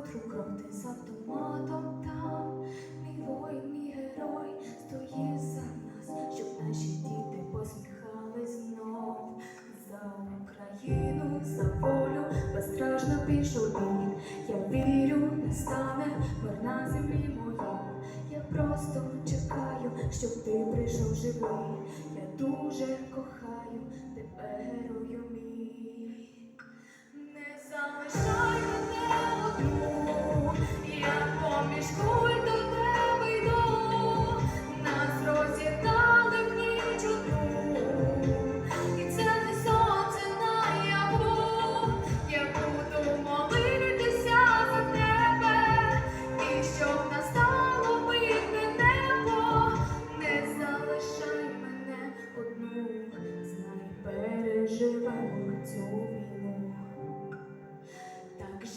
сльозами кров з автоматом там. Мій воїн, мій герой стоїть за нас, щоб наші діти посміхались знов. За Україну, за волю, безстрашно пішов він. Я вірю, не стане мир на землі моїй. Я просто чекаю, щоб ти прийшов живий. Я дуже кохаю тебе, герою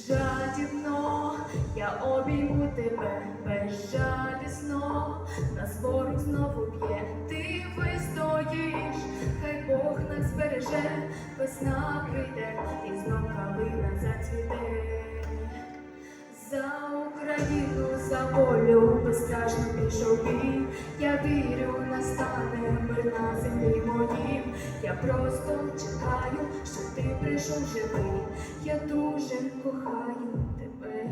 Так я обійму тебе безжалісно, нас ворог знову б'є, ти вистоїш, хай Бог нас збереже, весна прийде Просто чекаю, щоб ти прийшов живий. Я дуже кохаю тебе,